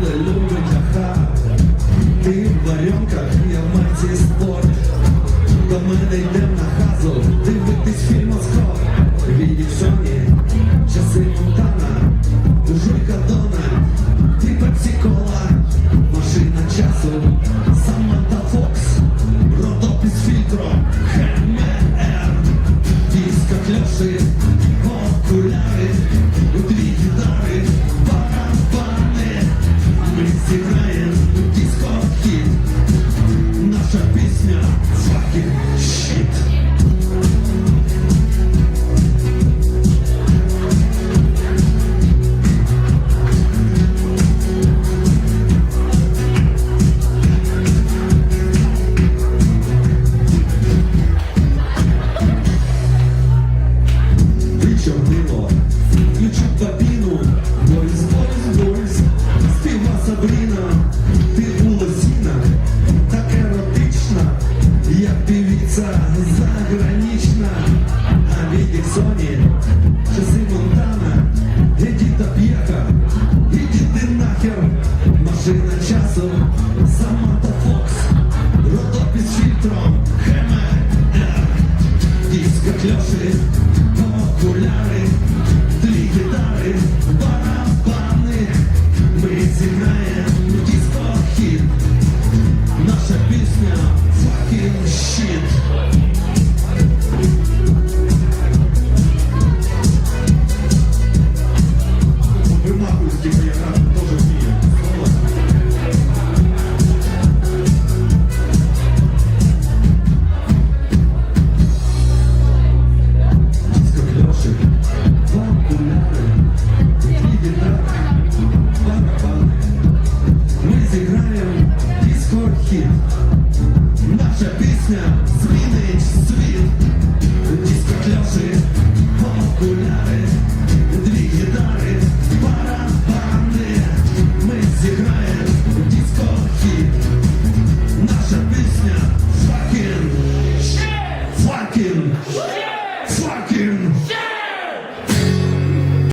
але любить аха. Ти в варенках, я в майці спорт. До мы йдем на хазу, дивитись фільм Москва. машина часу, Саманта Фокс, родок із фільтром, хемер, диско кльоші, окуляри. Путин.